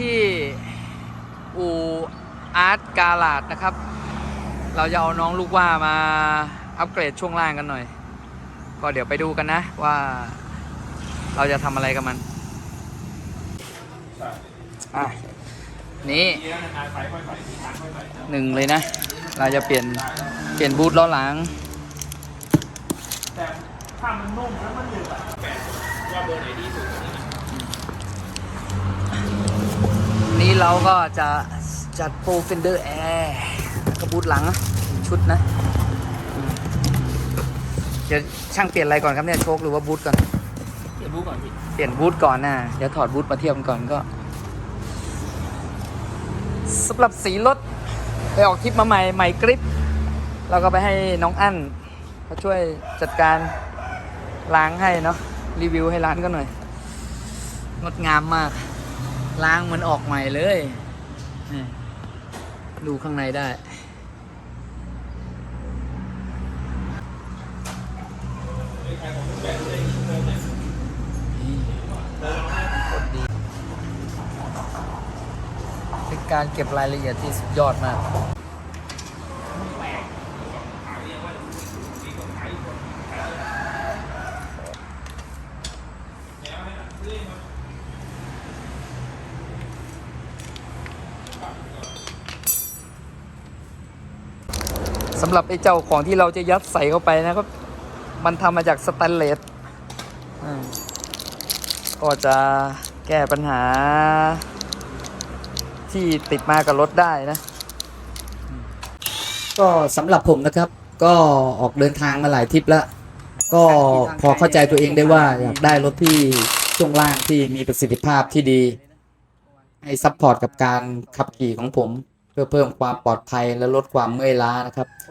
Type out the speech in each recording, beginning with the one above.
ที่อูอาร์ตกาลาดนะครับ เราจะเอาน้องลูกว่ามาอัปเกรดช่วงล่างกันหน่อย ก็เดี๋ยวไปดูกันนะว่าเราจะทำอะไรกับมันอะนี่หนึ่งเลยนะ เราจะเปลี่ยนเปลี่ยนบูทล้อหลังแต่ถ้ามันนุ่มแล้วมันหนึบอะแปดว่าเบอร์ไหนดีสุด นี้ เราก็จะจัดโปรเฟนเดอร์แอร์กระบูทหลังนะชุดนะอืมเดี๋ยวช่างเปลี่ยนอะไรก่อนครับเนี่ยโชคหรือว่าบูทก่อนเดี๋ยวรู้ก่อนพี่เปลี่ยนบูทก่อนนะเดี๋ยวถอดบูทมาเทียบกันก่อนก็สำหรับสีรถไปออกทริปมาใหม่ใหม่กริปเราก็ไปให้น้องอั้นเขาช่วยจัดการล้างให้เนาะรีวิวให้ร้านก็หน่อยงดงามมาก ล้างมันออกใหม่เลยดูข้างในได้ เป็นการเก็บรายละเอียดที่สุดยอดมากำหรับไอ้เจ้าของที่เราจะยัดใส่เข้าไปนะครับ มันทำมาจากสแตนเลสอ่าก็จะแก้ปัญหา ที่ติดมากับรถได้นะ ก็สำหรับผมนะครับ ก็ออกเดินทางมาหลายทริปแล้ว ก็พอเข้าใจตัวเองได้ว่าอยากได้รถที่ช่วงล่างที่มีประสิทธิภาพที่ดี ให้ซัพพอร์ตกับการขับขี่ของผมเพื่อเพิ่มความปลอดภัยและลดความเมื่อยล้านะครับผ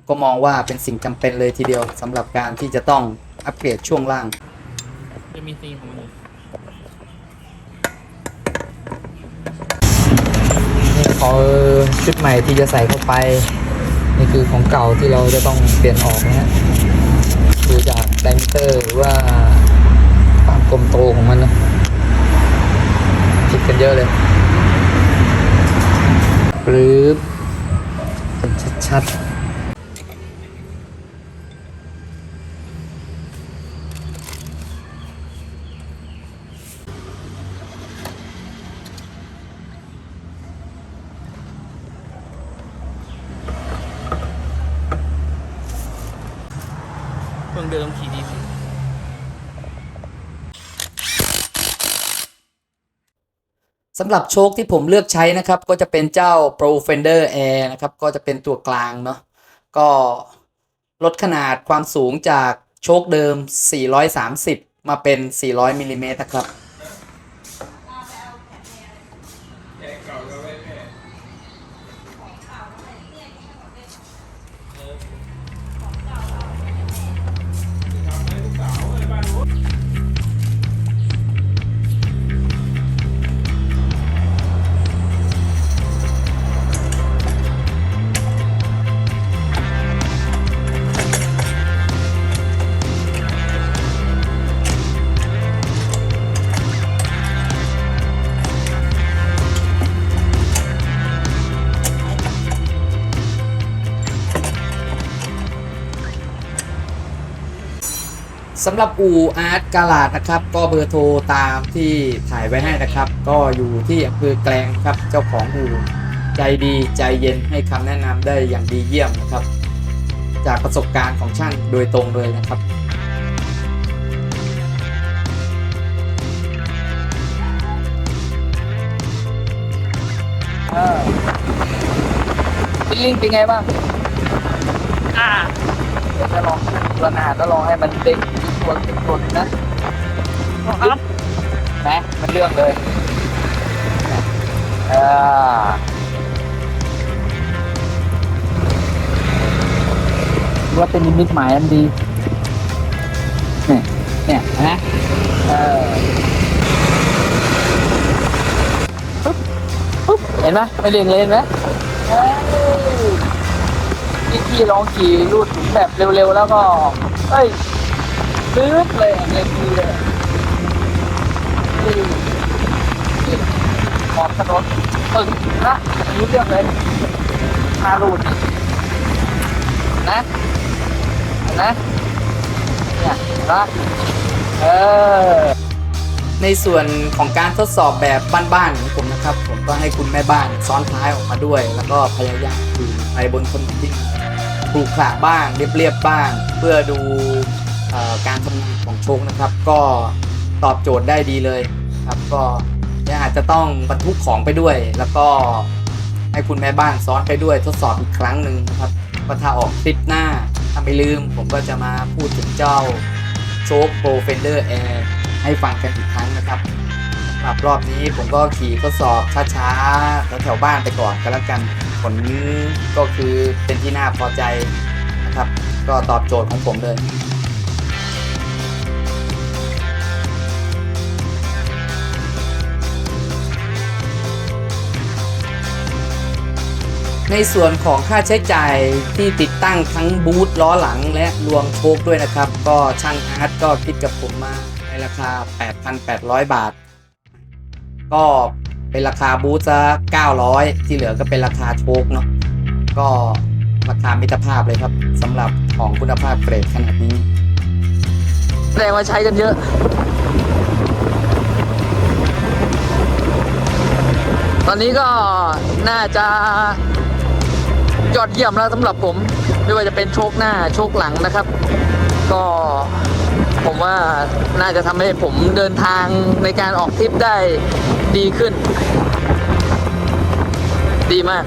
มก็มองว่าเป็นสิ่งจำเป็นเลยทีเดียวสำหรับการที่จะต้องอัปเกรดช่วงล่าง จะมีซีของมัน นี่ขอชุดใหม่ที่จะใส่เข้าไป นี่คือของเก่าที่เราจะต้องเปลี่ยนออกนะฮะดูจากไดมิเตอร์หรือว่าความกลมโตของมันนะผิดกันเยอะเลย ปรื๊บเป็นชัดๆเครื่องเดิมขี่ดีสุ สำหรับโชคที่ผมเลือกใช้นะครับ ก็จะเป็นเจ้า Pro Fender Air นะครับ ก็จะเป็นตัวกลางเนาะก็ลดขนาดความสูงจากโชคเดิม 430 มาเป็น 400มิลลิเมตรนะครับ สำหรับอู่อาร์ตกาลาดนะครับ ก็เบอร์โทรตามที่ถ่ายไว้ให้นะครับ ก็อยู่ที่อำเภอแกลงครับ เจ้าของอู่ใจดีใจเย็นให้คำแนะนำได้อย่างดีเยี่ยมนะครับ จากประสบการณ์ของช่างโดยตรงเลยนะครับฟิลลิ่งเป็นไงบ้างอ่าเดี๋ยวจะลองตัวหนาก็ลองให้มันเด้ง ตัวตัวหนึงนะ ครับแม็มันเลือกเลยอ่าว่าเป็นนิมิตหมายอันดี เนี่ย เนี่ยนะเออปุ๊บปุ๊บเห็นไหมไม่เรียงเลยเห็นไหมเอ้ยนี่พี่ลองขี่รูดแบบเร็วๆ แล้วก็ เอ้ย ลื้อเลยเร็วดีเลยนี่ขอบถนนปึงนะรู้เรื่องเลยพาลูดนะนะเนี่ยนะเออในส่วนของการทดสอบแบบบ้านๆของผมนะครับ ผมก็ให้คุณแม่บ้านซ้อนท้ายออกมาด้วย แล้วก็พยายามดูไปบนถนนที่ขรุขระบ้างเรียบๆบ้าง เพื่อดู การทำงานของชคนะครับ ก็ตอบโจทย์ได้ดีเลยครับก็อาจจะต้องบรรทุกของไปด้วย แล้วก็ให้คุณแม่บ้านซ้อนไปด้วยทดสอบอีกครั้งหนึ่งนะครับว่าถ้าออกคลิปหน้าถ้าไม่ลืม ผมก็จะมาพูดถึงเจ้าโชคโปรเฟนเดอร์แอร์ให้ฟังกันอีกครั้งนะครับสำหรับรอบนี้ผมก็ขี่ทดสอบช้าๆแถวๆบ้านไปก่อนก็แล้วกันผลก็คือเป็นที่น่าพอใจนะครับ ก็ตอบโจทย์ของผมเลย ในส่วนของค่าใช้จ่ายที่ติดตั้งทั้งบูทล้อหลังและรวมโชคด้วยนะครับ ก็ช่างอาร์ตก็คิดกับผมมาในราคา 8,800 บาท ก็เป็นราคาบูทซะ900 ที่เหลือก็เป็นราคาโชคเนาะก็ราคามิตรภาพเลยครับสำหรับของคุณภาพเกรดขนาดนี้แสดงว่าใช้กันเยอะตอนนี้ก็น่าจะ ยอดเยี่ยมแล้วสำหรับผม ไม่ว่าจะเป็นโชคหน้าโชคหลังนะครับ ก็ผมว่าน่าจะทำให้ผมเดินทางในการออกทริปได้ดีขึ้น ดีมาก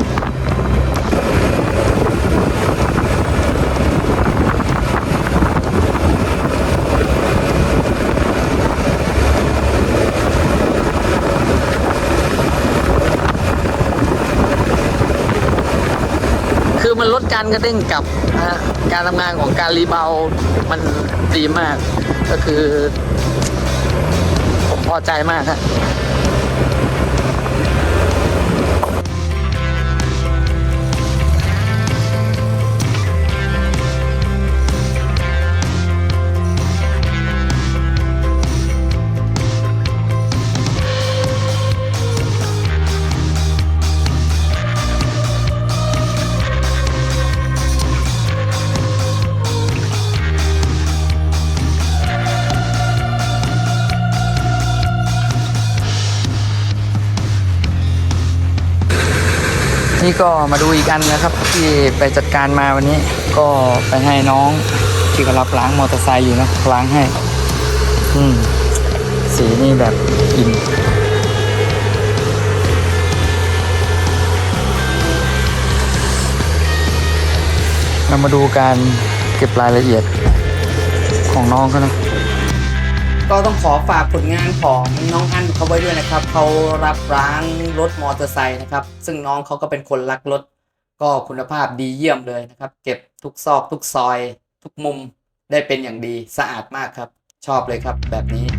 คือมันลด การกระเด้งกลับนะการทำงานของการรีเบามันดีมาก ก็คือ ผมพอใจมากครับ นี่ก็มาดูอีกอันนะครับ ที่ไปจัดการมาวันนี้ ก็ไปให้น้องที่กำลังล้างมอเตอร์ไซค์อยู่นะล้างให้ อืม สีนี่แบบอินเรามาดูการเก็บรายละเอียดของน้องเขานะ ก็ต้องขอฝากผลงานของน้องอันเขาไว้ด้วยนะครับเขารับร้างรถมอเตอร์ไซค์นะครับ ซึ่งน้องเขาก็เป็นคนรักรถ ก็คุณภาพดีเยี่ยมเลยนะครับ เก็บทุกซอกทุกซอย ทุกมุมได้เป็นอย่างดีสะอาดมากครับ ชอบเลยครับแบบนี้